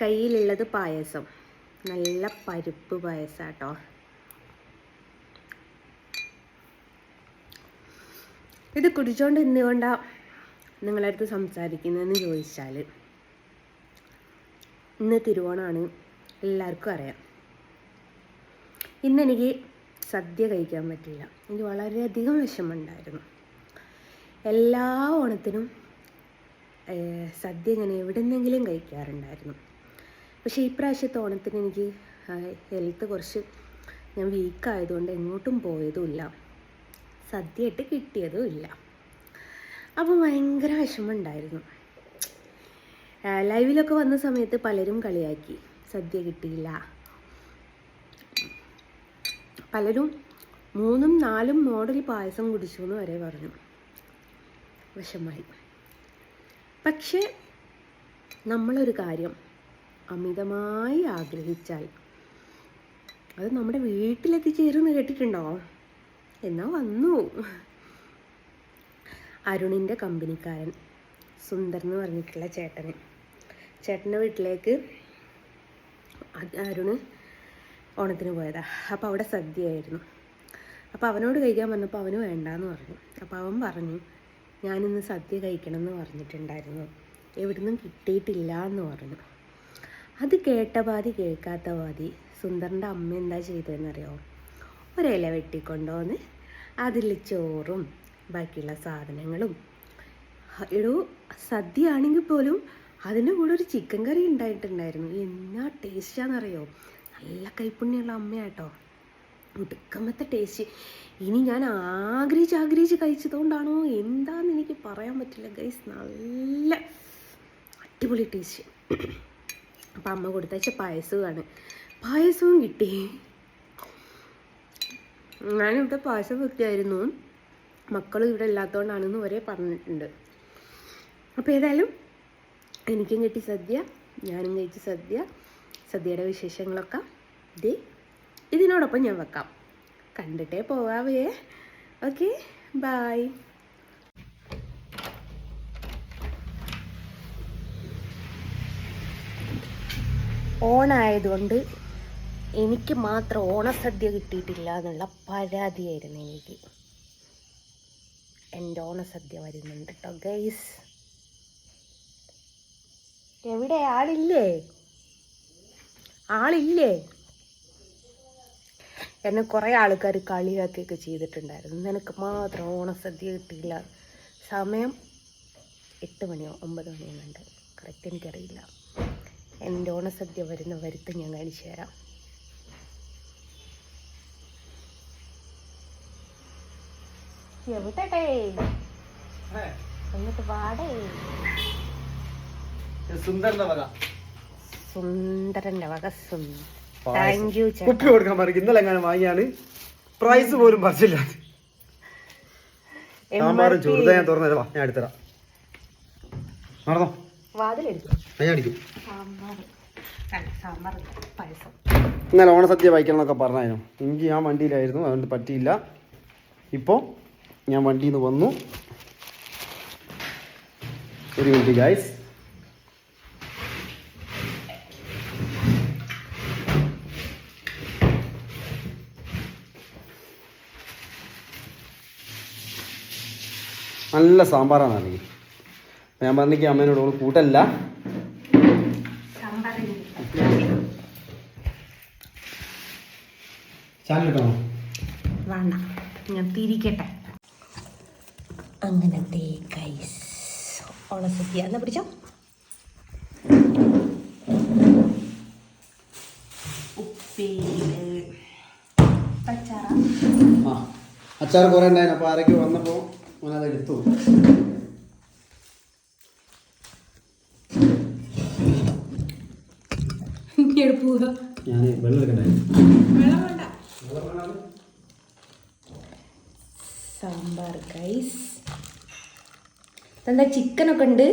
കയ്യിലുള്ളത് പായസം. നല്ല പരിപ്പ് പായസാട്ടോ. ഇത് കുടിച്ചോണ്ട് ഇന്നുകൊണ്ടാ നിങ്ങളുടെ അടുത്ത് സംസാരിക്കുന്നതെന്ന് ചോദിച്ചാൽ ഇന്ന് തിരുവോണമാണ് എല്ലാവർക്കും അറിയാം. ഇന്നെനിക്ക് സദ്യ കഴിക്കാൻ പറ്റില്ല എനിക്ക് വളരെയധികം വിഷമമുണ്ടായിരുന്നു. എല്ലാ ഓണത്തിനും സദ്യ സദ്യ ഇങ്ങനെ എവിടെന്നെങ്കിലും കഴിക്കാറുണ്ടായിരുന്നു. പക്ഷേ ഈ പ്രാവശ്യത്തെ ഓണത്തിന് എനിക്ക് ഹെൽത്ത് കുറച്ച് ഞാൻ വീക്കായതുകൊണ്ട് എങ്ങോട്ടും പോയതുമില്ല. സദ്യയായിട്ട് കിട്ടിയതും ഇല്ല അപ്പോൾ ഭയങ്കര വിഷമമുണ്ടായിരുന്നു. ലൈവിലൊക്കെ വന്ന സമയത്ത് പലരും കളിയാക്കി. സദ്യ കിട്ടിയില്ല. പലരും മൂന്നും നാലും മോഡൽ പായസം കുടിച്ചു എന്ന് വരെ പറഞ്ഞു. വിഷമായി. പക്ഷേ നമ്മളൊരു കാര്യം അമിതമായി ആഗ്രഹിച്ചാൽ. അത് നമ്മുടെ വീട്ടിലെത്തിച്ചേരുമെന്ന് കേട്ടിട്ടുണ്ടോ? എന്നാ വന്നു. അരുണിന്റെ കമ്പനിക്കാരൻ സുന്ദർ എന്ന് പറഞ്ഞിട്ടുള്ള ചേട്ടന്. ചേട്ടന്റെ വീട്ടിലേക്ക് അരുണ് ഓണത്തിന് പോയതാ. അപ്പോൾ അവിടെ സദ്യയായിരുന്നു. അപ്പോൾ അവനോട് കഴിക്കാൻ പറഞ്ഞപ്പോൾ അവന് വേണ്ടാന്ന് പറഞ്ഞു. അപ്പോൾ അവൻ പറഞ്ഞു ഞാനിന്ന് സദ്യ കഴിക്കണം എന്ന് പറഞ്ഞിട്ടുണ്ടായിരുന്നു. എവിടുന്നും കിട്ടിയിട്ടില്ല എന്ന് പറഞ്ഞു. അത് കേട്ട പാതി കേൾക്കാത്ത പാതി സുന്ദറിന്റെ അമ്മ എന്താ ചെയ്തതെന്നറിയോ? ഒരില വെട്ടിക്കൊണ്ടുവന്ന് അതിൽ ചോറും ബാക്കിയുള്ള സാധനങ്ങളും. എടോ സദ്യ ആണെങ്കിൽ പോലും അതിന്റെ കൂടെ ഒരു ചിക്കൻ കറി ഉണ്ടായിട്ടുണ്ടായിരുന്നു. എന്നാ ടേസ്റ്റാണെന്നറിയോ നല്ല കൈപ്പുണ്യമുള്ള അമ്മയാട്ടോ. ഒടുക്കമത്തെ ടേസ്റ്റ് ഇനി ഞാൻ ആഗ്രഹിച്ച് ആഗ്രഹിച്ച് കഴിച്ചതുകൊണ്ടാണോ? എന്താന്ന് എനിക്ക് പറയാൻ പറ്റില്ല ഗൈസ് നല്ല അടിപൊളി ടേസ്റ്റ് അപ്പം അമ്മ കൊടുത്തയച്ച പായസവുമാണ്. പായസവും കിട്ടി. ഞാനിവിടെ പായസം വെക്കുകയായിരുന്നു മക്കളും ഇവിടെ ഇല്ലാത്തതുകൊണ്ടാണെന്ന് വരെ പറഞ്ഞിട്ടുണ്ട്. അപ്പോൾ ഏതായാലും എനിക്കും കിട്ടി സദ്യ ഞാനും കഴിച്ച സദ്യ സദ്യയുടെ വിശേഷങ്ങളൊക്കെ ഇത് ഇതിനോടൊപ്പം ഞാൻ വെക്കാം. കണ്ടിട്ടേ പോവാവേ. ഓക്കെ ബായ് ഓണായതുകൊണ്ട് എനിക്ക് മാത്രം ഓണസദ്യ കിട്ടിയിട്ടില്ല എന്നുള്ള പരാതിയായിരുന്നു എനിക്ക്. എന്റെ ഓണസദ്യ വരുന്നുണ്ട് കേട്ടോ ഗൈസ് എവിടെ? ആളില്ലേ? ആളില്ലേ? എന്നെ കുറേ ആൾക്കാർ കളിയാക്കിയൊക്കെ ചെയ്തിട്ടുണ്ടായിരുന്നു. നിനക്ക് മാത്രം ഓണസദ്യ കിട്ടിയില്ല. സമയം എട്ട് മണിയോ ഒമ്പത് മണിയോ ഉണ്ട് കറക്റ്റ് എനിക്കറിയില്ല. എന്റെ ഓണസദ്യ വരുന്ന വരുത്ത് ഞാൻ കാണിച്ചു തരാം. എവിടെ എന്നിട്ട് വാടേ. സുന്ദരന്റെ വക. സുന്ദരന്റെ വക സുന്ദർ താങ്ക് യു കുപ്പി കൊടുക്കാൻ പറയും ഇന്നലെ എങ്ങനെ വാങ്ങിയാണ്. പ്രൈസ് പോലും പറിച്ചില്ല സാമ്പാറും ചൂടുത ഞാൻ തുറന്നു വാ ഞാൻ എടുത്തരാം. നടന്നോ. ഇന്നലെ ഓണസദ്യ വായിക്കണം എന്നൊക്കെ പറഞ്ഞായിരുന്നു. എനിക്ക് ഞാൻ വണ്ടിയിലായിരുന്നു അതുകൊണ്ട് പറ്റിയില്ല. ഇപ്പോൾ ഞാൻ വണ്ടിയിൽ നിന്ന് വന്നു. ഒരു മിനിറ്റ് ഗായ്സ് നല്ല സാമ്പാറാണ് അല്ലെങ്കിൽ ഞാൻ പറഞ്ഞേക്ക് അമ്മേനോട് ഓൾ കൂട്ടല്ല. സാമ്പാർ ചാനലിട്ടോ വേണ്ട ഞാൻ തിരിക്കട്ടെ. അങ്ങനത്തെ കൈസ് ഓണസദ്യ എന്നാ പിടിച്ചോ? അച്ചാർ കുറേ ഉണ്ടായിരുന്നു. അപ്പോൾ ആരൊക്കെ വന്നപ്പോൾ ഞാനത് എടുത്തു. ഞാൻ വെള്ളം എടുക്കണ്ടേ സാമ്പാർ ഗൈസ് എന്താ ചിക്കനൊക്കെ ഉണ്ട്?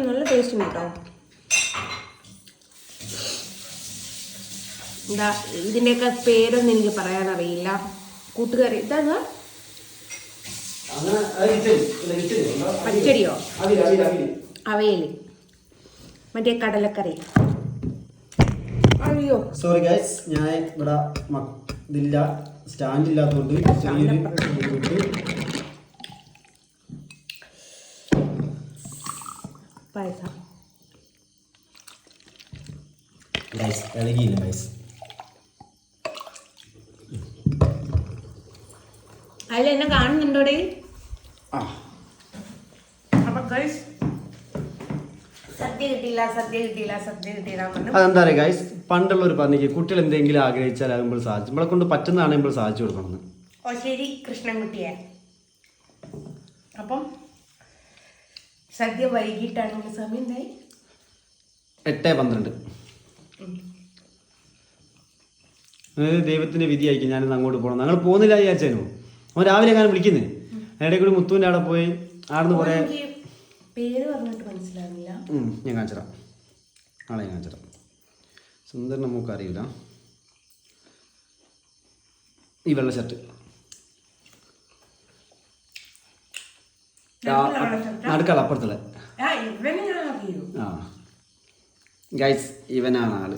നല്ല ടേസ്റ്റ് ഉണ്ട് കേട്ടോ എന്താ ഇതിന്റെയൊക്കെ പേരൊന്നും എനിക്ക് പറയാനറിയില്ല. കൂട്ടുകാരി കൂട്ടുകറി ഇതാ ആ അങ്ങനെ അത് കിച്ചടി ഇല്ല കിച്ചടി എന്താ? പച്ചടിയോ? അവയൽ അവിയൽ മറ്റേ കടലക്കറി. അയ്യോ. സോറി ഗൈസ് ഞാൻ ഇവിടെ ഇതില്ല സ്റ്റാൻഡ് ഇല്ലാത്തതുകൊണ്ട് ചെറിയൊരു ബുദ്ധിമുട്ട് പായസം ഗൈസ് ഇളകിയില്ല ഗൈസ് അല്ല എന്നെ കാണുന്നുണ്ടോടെ ആ അപ്പൊ ഗൈസ് സദ്യ കിട്ടിയില്ല സദ്യ കിട്ടിയില്ല സദ്യ കിട്ടിയില്ല എന്ന് പറഞ്ഞു അതെന്താ പറയുക ഗൈസ് പണ്ടുള്ള ഒരു പറഞ്ഞിട്ട് കുട്ടികൾ എന്തെങ്കിലും ആഗ്രഹിച്ചാൽ അത് നമ്മൾ സാധിച്ചു. നമ്മളെ കൊണ്ട് പറ്റുന്നതാണ് നമ്മൾ സാധിച്ചു കൊടുക്കണമെന്ന്. ഓ ശരി കൃഷ്ണൻകുട്ടിയെ. അപ്പം സദ്യ വൈകിട്ടാണെങ്കിൽ സമയം എന്തായി? എട്ട് പന്ത്രണ്ട്. ദൈവത്തിന്റെ വിധി ആയിരിക്കും. ഞാനിന്ന് അങ്ങോട്ട് പോകണം ഞങ്ങൾ പോകുന്നില്ല വിചാരിച്ചേനു. അവൻ രാവിലെ എങ്ങനെ വിളിക്കുന്നത് ഇടയിൽ കൂടി മുത്തുവിന്റെ അവിടെ പോയി ആടുന്ന് കുറേ പേര് പറഞ്ഞിട്ട് മനസ്സിലാവുന്നില്ല. ഞാൻ കാണിച്ചുതരാം. നാളെ ഞാൻ കാണിച്ചുതരാം സുന്ദരൻ നമുക്ക് അറിയില്ല ഈ വെള്ള ഷർട്ട് നടുക്കള അപ്പുറത്തുള്ള. ആ ഗൈസ് ഇവനാണ് ആൾ.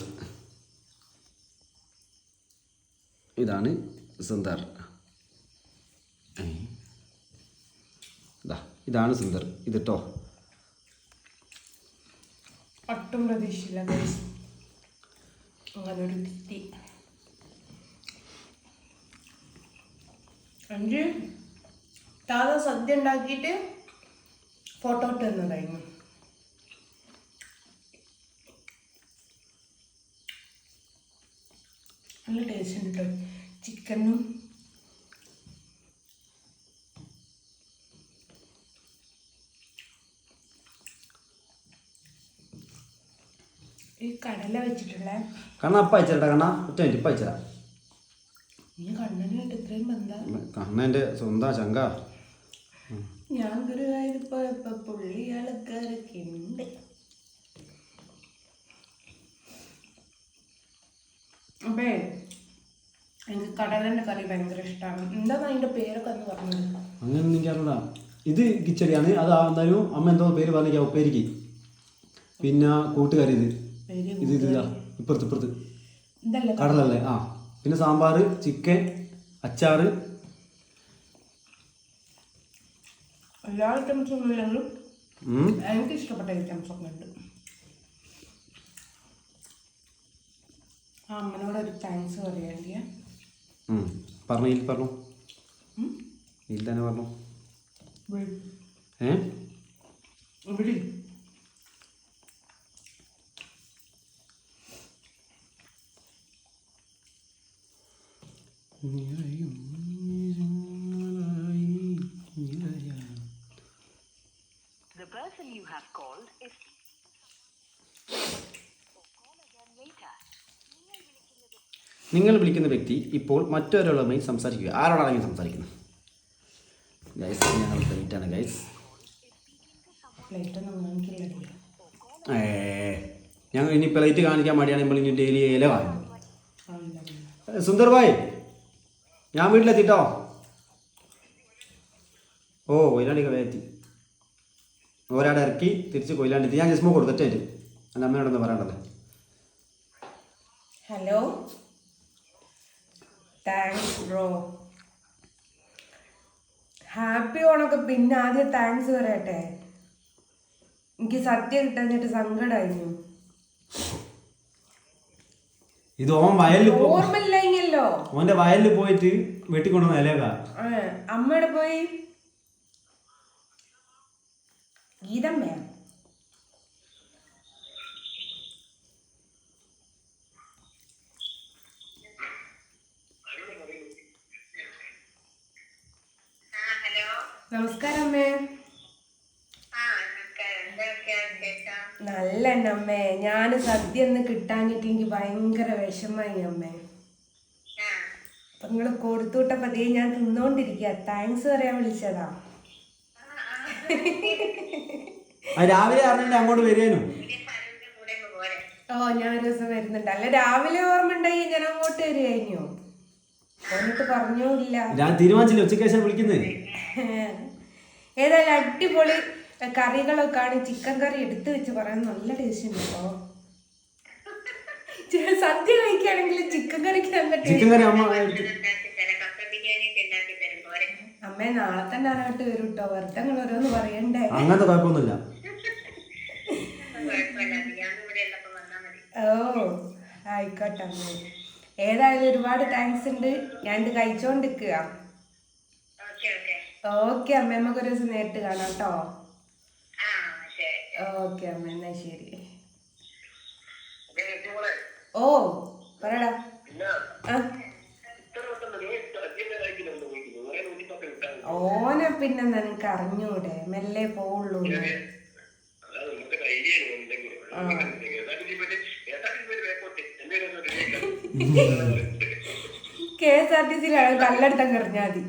ഇതാണ് സുന്ദർ. ഇതാണ് സുന്ദർ. ഇതിട്ടോ ഒട്ടും പ്രതീക്ഷയില്ല. അങ്ങനൊരു തിത്തി അഞ്ച്. താത സദ്യ ഉണ്ടാക്കിയിട്ട് ഫോട്ടോ ഇട്ട് നല്ല ടേസ്റ്റ് ഉണ്ട് കേട്ടോ ചിക്കനും ഈ കടല വെച്ചിട്ടുള്ള. കണ്ണ അപ്പ അയച്ചേട്ടാ കണ്ണ. ഒറ്റ മിനിറ്റ് ഇപ്പം അയച്ചതാ കണ്ണനായിട്ട് ഇത്രയും ബന്ധം. കണ്ണന്റെ സ്വന്തം ശങ്ക. ഞാൻ ഗുരുവായൂർ പോയപ്പോ പുള്ളി ആൾക്കാരൊക്കെ ഉണ്ട്. അപ്പേ എനിക്ക് കടലന്റെ കറി ഭയങ്കര ഇഷ്ടമാണ് എന്താ അതിന്റെ പേരൊക്കെ ഒന്ന് പറഞ്ഞത് അങ്ങനെ എനിക്ക് അറിഞ്ഞൂടാ ഇത് കിച്ചടിയാണ്. അത് എന്തായാലും അമ്മ എന്തോ പേര് പറഞ്ഞിരിക്കാം ഉപ്പേരിക്ക്. പിന്നെ കൂട്ടുകറി ഇത്. ഇത് ഇത് ഇതാ ഇപ്പുറത്ത് ഇപ്പുറത്ത്. കടലല്ലേ? ആ. പിന്നെ സാമ്പാർ ചിക്കൻ അച്ചാർ എല്ലാ ഐറ്റംസും ഇല്ലെങ്കിലും എനിക്ക് ഇഷ്ടപ്പെട്ട ഐറ്റംസ് ഒക്കെ ഉണ്ട്. ആ അമ്മനോട് ഒരു താങ്ക്സ് പറയേണ്ടിയ ഉം. പറഞ്ഞു ഇല്ല പറഞ്ഞു. ഏ? ഇവിടെ have called is. നിങ്ങൾ വിളിക്കുന്ന വ്യക്തി ഇപ്പോൾ മറ്റൊരാളുമായി സംസാരിക്കുക. ആരോടാണ് സംസാരിക്കുന്നത്? ഗൈസ് ഞങ്ങൾ പ്ലേറ്റാണ് ഗൈസ് ഏ ഞങ്ങൾ ഇനി പ്ലേറ്റ് കാണിക്കാൻ വേണ്ടിയാണ് നമ്മൾ ഇനി ഡെയിലി ഇല വാങ്ങും. സുന്ദർ ഭായ് ഞാൻ വീട്ടിലെത്തിട്ടോ? ഓ കൊയിലാണ്ടി കവയെത്തി ഒരാടെ ഇറക്കി തിരിച്ച് കൊയിലാണ്ടി. ഞാൻ ജിസ്മോ കൊടുക്കട്ടെ എന്റെ അമ്മയോടൊന്ന് പറയണ്ടല്ലേ ഹലോ താങ്ക്സ് ബ്രോ ഹാപ്പി ഓണൊക്കെ പിന്നെ ആദ്യം താങ്ക്സ് പറയട്ടെ. എനിക്ക് സത്യം കിട്ടാഞ്ഞിട്ട് സങ്കടമായിരുന്നു ഇത് ഓൻ വയലിൽ ഓർമ്മയില്ലല്ലോ ഓന്റെ വയലിൽ പോയിട്ട് വെട്ടിക്കൊണ്ടുവന്ന അമ്മയുടെ പോയി ഗീതമ്മയാ നമസ്കാരം അമ്മേ. നല്ല അമ്മേ. ഞാൻ സദ്യ ഒന്ന് കിട്ടാഞ്ഞിട്ട് എനിക്ക് ഭയങ്കര വിഷമായി അമ്മേ. അപ്പൊ നിങ്ങൾ പതിയെ ഞാൻ തിന്നോണ്ടിരിക്കുക താങ്ക്സ് പറയാൻ വിളിച്ചതാ. രാവിലെ അറിഞ്ഞിട്ട് അങ്ങോട്ട് വരികയാനും ഓ ഞാൻ ഒരു ദിവസം വരുന്നുണ്ട്. അല്ല രാവിലെ ഓർമ്മ ഉണ്ടായി ഞാൻ അങ്ങോട്ട് വരികഴിഞ്ഞു എന്നിട്ട് പറഞ്ഞൂല്ല ഞാൻ തീരുമാനിച്ചില്ല ഉച്ചയ്ക്ക് ശേഷം വിളിക്കുന്നത് ഏതായാലും അടിപൊളി കറികളൊക്കെ ആണ്. ചിക്കൻ കറി എടുത്തു വെച്ച് പറയാൻ നല്ല ടേസ്റ്റ് ഉണ്ട് കേട്ടോ. ചെ- സദ്യ കഴിക്കുകയാണെങ്കിൽ ചിക്കൻ കറിക്ക് നല്ല ചിക്കൻ ടേസ്റ്റ് അമ്മ നാളെ തന്നെ അങ്ങോട്ട് വരും കേട്ടോ വെറുതെ നിങ്ങൾ ഓരോന്ന് പറയണ്ടേ? അങ്ങനത്തെ കുഴപ്പമൊന്നുമില്ല. ഓ ആയിക്കോട്ടെ അമ്മേ. ഏതായാലും ഒരുപാട് താങ്ക്സ് ഉണ്ട്. ഞാൻ ഇത് കഴിച്ചോണ്ടിരിക്കുക ഓക്കെ അമ്മ നമുക്ക് ഒരു ദിവസം നേരിട്ട് കാണാം കേട്ടോ. ഓക്കെ അമ്മ എന്നാ ശരി. ഓ പറയടാ. ആ. ഓനെ പിന്നെ നിനക്ക് അറിഞ്ഞൂടെ? മെല്ലെ പോവുള്ളൂ കെ എസ് ആർ ടി സിയിലാണ് കല്ലെടുത്തം കറിഞ്ഞാൽ മതി.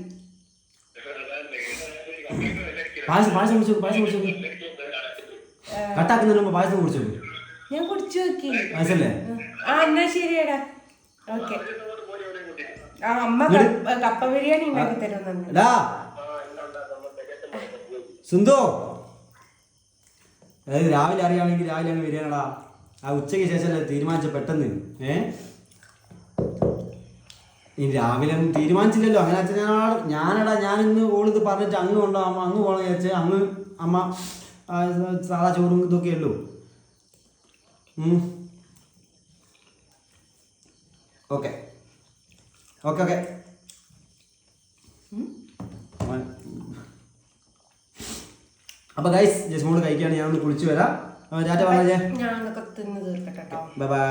കട്ടാക്കുന്നതിന് മുമ്പ് പായസം കുടിച്ചു ഞാൻ കുടിച്ചു നോക്കി. ആ എന്നാ ശരിയടാ. ഓക്കെ. ആ അമ്മ കപ്പ- ബിരിയാണി ഉണ്ടാക്കി തരുന്നുണ്ട്. സുന്ദോ അതായത് രാവിലെ അറിയാണെങ്കിൽ രാവിലെ അങ്ങ് വരികയാണടാ. ആ ഉച്ചയ്ക്ക് ശേഷമല്ലേ തീരുമാനിച്ച പെട്ടെന്ന്? ഏ? ഇനി രാവിലെ തീരുമാനിച്ചില്ലല്ലോ. അങ്ങനെ അച്ഛൻ ഞാൻ ഞാനടാ ഞാനിന്ന് ഓളിത് പറഞ്ഞിട്ട് അങ്ങ് കൊണ്ടോ അമ്മ അങ്ങ് പോകണം വെച്ച് അങ്ങ് അമ്മ സാധാ ചോറും ഇതൊക്കെ ഉള്ളൂ. ഓക്കെ. Okay okay. അപ്പൊ ഗൈസ് ജസ്മോട് കഴിക്കാണ് ഞാനൊന്ന് ഒന്ന് കുളിച്ചു വരാം. ടാറ്റ പറഞ്ഞേ ഞാൻ അതൊക്കെ തിന്ന് തീർക്കട്ടെ കേട്ടോ ബൈ ബൈ